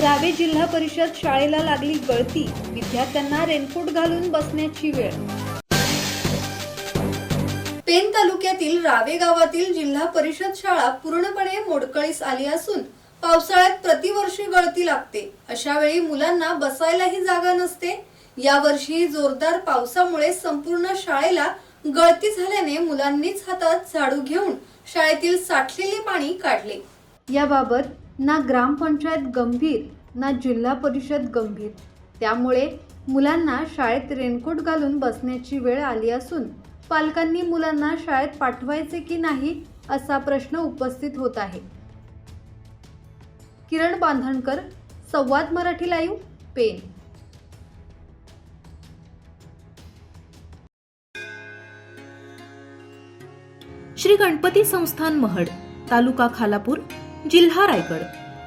रावे जिल्हा परिषद शाळेला लागली गळती. विद्यार्थ्यांना रेनकोट घालून बसण्याची वेळ. पेन तालुक्यातील रावे गावातील जिल्हा परिषद शाळा पूर्णपणे मोडकळीस आली असून पावसाळ्यात प्रतिवर्षी गळती लागते. अशा वेळी मुलांना बसायलाही जागा नसते. यावर्षी जोरदार पावसामुळे संपूर्ण शाळेला गळती झाल्याने मुलांनीच हातात झाडू घेऊन शाळेतील साठलेले पाणी काढले. याबाबत ना ग्रामपंचायत गंभीर ना जिल्हा परिषद गंभीर. त्यामुळे मुलांना शाळेत रेनकोट घालून बसण्याची वेळ आली असून पालकांनी मुलांना शाळेत पाठवायचे की नाही असा प्रश्न उपस्थित होत आहे. किरण बांधणकर संवाद मराठी लाईव्ह पेन श्री गणपती संस्थान महड तालुका खालापूर जिल्हा रायगड.